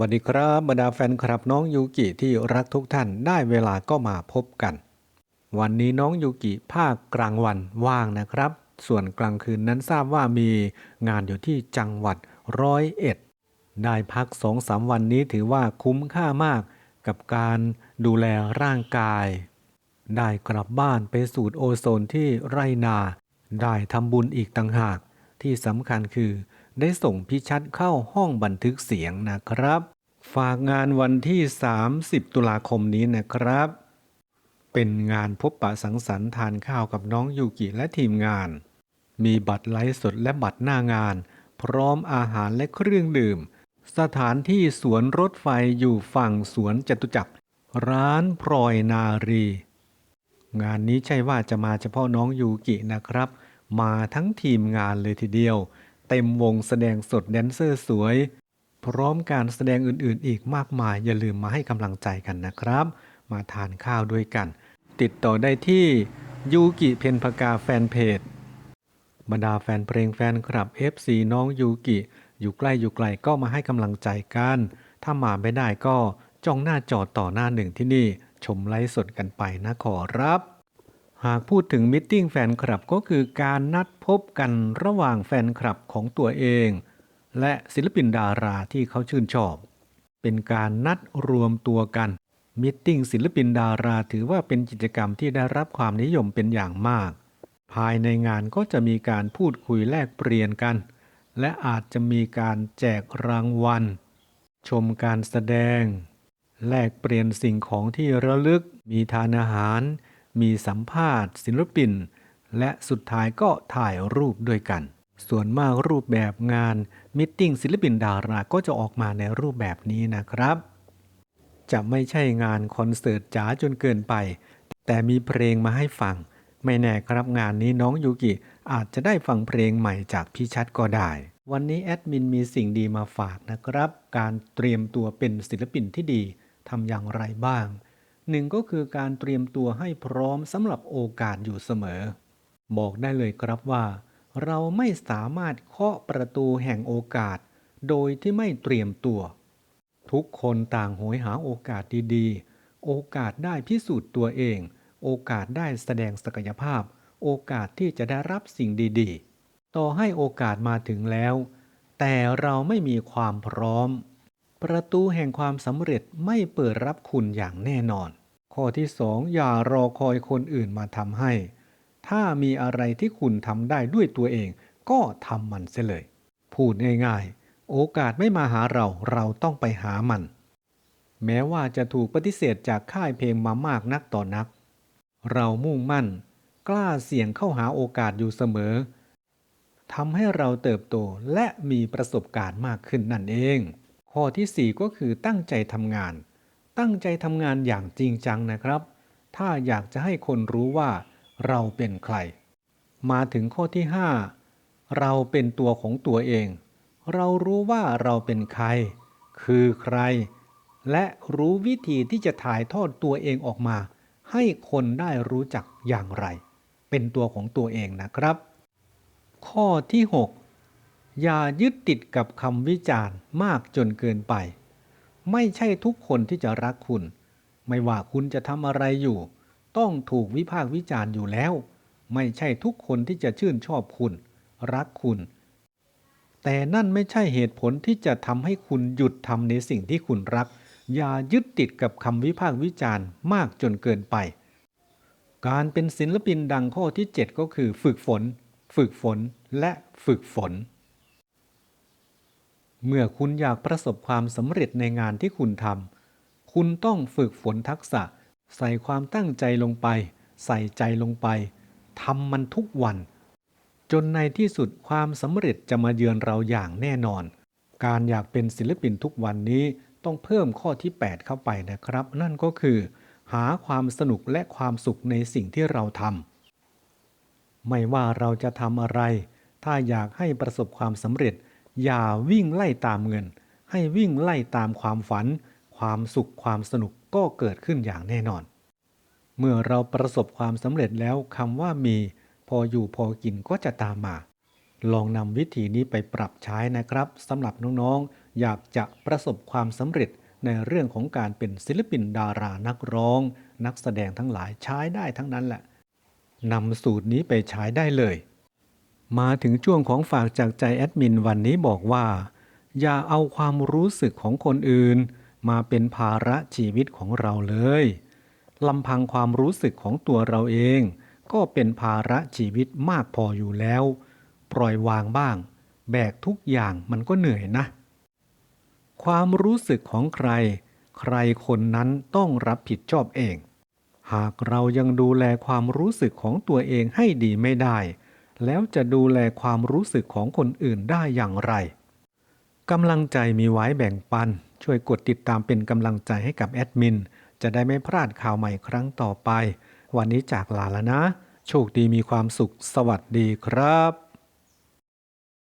วัสดีครับบรรดาแฟนคลับน้องยูกิที่รักทุกท่านได้เวลาก็มาพบกัน วันนี้น้องยูกิภาคกลางวันว่างนะครับ ส่วนกลางคืนนั้นทราบว่ามีงานอยู่ที่จังหวัดร้อยเอ็ดได้พักสองสามวันนี้ถือว่าคุ้มค่ามากกับการดูแลร่างกาย ได้กลับบ้านไปสูดโอโซนที่ไรนา ได้ทำบุญอีกต่างหากที่สำคัญคือ ได้ส่งพิชัดเข้าห้องบันทึกเสียงนะครับ ฝากงานวันที่ 30 ตุลาคมนี้นะครับ เป็นงานพบปะสังสรรค์ทานข้าวกับน้องยูกิและทีมงาน มีบัตรไลฟ์สดและบัตรหน้างาน พร้อมอาหารและเครื่องดื่ม สถานที่สวนรถไฟอยู่ฝั่งสวนจตุจักร ร้านพลอยนารีงานนี้ใช่ว่าจะมาเฉพาะน้องยูกินะครับ มาทั้งทีมงานเลยทีเดียว ต็มวงแสดงสดแดนเซอร์สวย พร้อมการแสดงอื่นๆ อีกมากมาย อย่าลืมมาให้กำลังใจกันนะครับ มาทานข้าวด้วยกัน ติดต่อได้ที่ยูกิเพนพกาแฟนเพจบรรดาแฟนเพลงแฟนคลับ FC น้องยูกิ อยู่ใกล้อยู่ไกลก็มาให้กำลังใจกัน ถ้ามาไม่ได้ก็จ้องหน้าจอต่อหน้าหนึ่งที่นี่ ชมไลฟ์สดกันไปนะขอรับ หากพูดถึงมิทติ้งแฟนคลับก็คือการนัดพบกันระหว่างแฟนคลับของตัวเอง และศิลปินดาราที่เขาชื่นชอบ เป็นการนัดรวมตัวกันมิทติ้งศิลปินดาราถือว่าเป็นกิจกรรมที่ได้รับความนิยมเป็นอย่างมาก ภายในงานก็จะมีการพูดคุยแลกเปลี่ยนกัน และอาจจะมีการแจกรางวัล ชมการแสดง แลกเปลี่ยนสิ่งของที่ระลึก มีทานอาหาร มีสัมภาษณ์ ศิลปิน และสุดท้ายก็ถ่ายรูปด้วยกัน ส่วนมากรูปแบบงานมิทติ้งศิลปินดาราก็จะออกมาในรูปแบบนี้นะครับ จะไม่ใช่งานคอนเสิร์ตจ๋าจนเกินไป แต่มีเพลงมาให้ฟัง ไม่แน่ครับงานนี้น้องยูกิอาจจะได้ฟังเพลงใหม่จากพี่ชัดก็ได้วันนี้แอดมินมีสิ่งดีมาฝากนะครับ การเตรียมตัวเป็นศิลปินที่ดีทำอย่างไรบ้าง หนึ่งก็คือการเตรียมตัวให้พร้อมสำหรับโอกาสอยู่เสมอ บอกได้เลยครับว่า เราไม่สามารถเคาะประตูแห่งโอกาส โดยที่ไม่เตรียมตัว ทุกคนต่างโหยหาโอกาสดีๆ โอกาสได้พิสูจน์ตัวเอง โอกาสได้แสดงศักยภาพ โอกาสที่จะได้รับสิ่งดีๆ ต่อให้โอกาสมาถึงแล้ว แต่เราไม่มีความพร้อม ประตูแห่งความสำเร็จไม่เปิดรับคุณอย่างแน่นอน ข้อที่สองอย่ารอคอยคนอื่นมาทำให้ ถ้ามีอะไรที่คุณทำได้ด้วยตัวเอง ก็ทำมันเสียเลย พูดง่ายๆ โอกาสไม่มาหาเราเราต้องไปหามัน แม้ว่าจะถูกปฏิเสธจากค่ายเพลงมามากนักต่อนัก เรามุ่งมั่น กล้าเสี่ยงเข้าหาโอกาสอยู่เสมอทำให้เราเติบโตและมีประสบการณ์มากขึ้นนั่นเอง ข้อที่ 4 ก็คือตั้งใจทำงาน ตั้งใจทำงานอย่างจริงจังนะครับ ถ้าอยากจะให้คนรู้ว่าเราเป็นใคร มาถึงข้อที่ 5 เราเป็นตัวของตัวเอง เรารู้ว่าเราเป็นใคร คือใคร และรู้วิธีที่จะถ่ายทอดตัวเองออกมา ให้คนได้รู้จักอย่างไร เป็นตัวของตัวเองนะครับ ข้อที่ 6 อย่ายึดติดกับคำวิจารณ์มากจนเกินไป ไม่ใช่ทุกคนที่จะรักคุณ ไม่ว่าคุณจะทำอะไรอยู่ ต้องถูกวิพากษ์วิจารณ์อยู่แล้ว ไม่ใช่ทุกคนที่จะชื่นชอบคุณ รักคุณ แต่นั่นไม่ใช่เหตุผลที่จะทำให้คุณหยุดทำในสิ่งที่คุณรัก อย่ายึดติดกับคำวิพากษ์วิจารณ์มากจนเกินไป การเป็นศิลปินดังข้อที่ 7 ก็คือฝึกฝน ฝึกฝนและฝึกฝน เมื่อคุณอยากประสบความสำเร็จในงานที่คุณทำคุณต้องฝึกฝนทักษะ ใส่ความตั้งใจลงไป ใส่ใจลงไปทำมันทุกวัน จนในที่สุดความสำเร็จจะมาเยือนเราอย่างแน่นอน การอยากเป็นศิลปินทุกวันนี้ต้องเพิ่มข้อที่ 8 เข้าไปนะครับ นั่นก็คือ หาความสนุกและความสุขในสิ่งที่เราทำไม่ว่าเราจะทำอะไร ถ้าอยากให้ประสบความสำเร็จ อย่าวิ่งไล่ตามเงิน ให้วิ่งไล่ตามความฝัน ความสุขความสนุกก็เกิดขึ้นอย่างแน่นอน เมื่อเราประสบความสำเร็จแล้วคำว่ามี พออยู่พอกินก็จะตามมา ลองนำวิธีนี้ไปปรับใช้นะครับสำหรับน้องๆ อยากจะประสบความสำเร็จในเรื่องของการเป็นศิลปินดารานักร้อง นักแสดงทั้งหลายใช้ได้ทั้งนั้นแหละนำสูตรนี้ไปใช้ได้เลย มาถึงช่วงของฝากจากใจแอดมินวันนี้บอกว่า อย่าเอาความรู้สึกของคนอื่น มาเป็นภาระชีวิตของเราเลยลำพังความรู้สึกของตัวเราเอง ก็เป็นภาระชีวิตมากพออยู่แล้ว ปล่อยวางบ้าง แบกทุกอย่างมันก็เหนื่อยนะ ความรู้สึกของใคร ใครคนนั้นต้องรับผิดชอบเอง หากเรายังดูแลความรู้สึกของตัวเองให้ดีไม่ได้ แล้วจะดูแลความรู้สึกของคนอื่นได้อย่างไรกำลังใจมีไว้แบ่งปัน ช่วยกดติดตามเป็นกำลังใจให้กับแอดมิน จะได้ไม่พลาดข่าวใหม่ครั้งต่อไป วันนี้จากลาแล้วนะ โชคดีมีความสุขสวัสดีครับ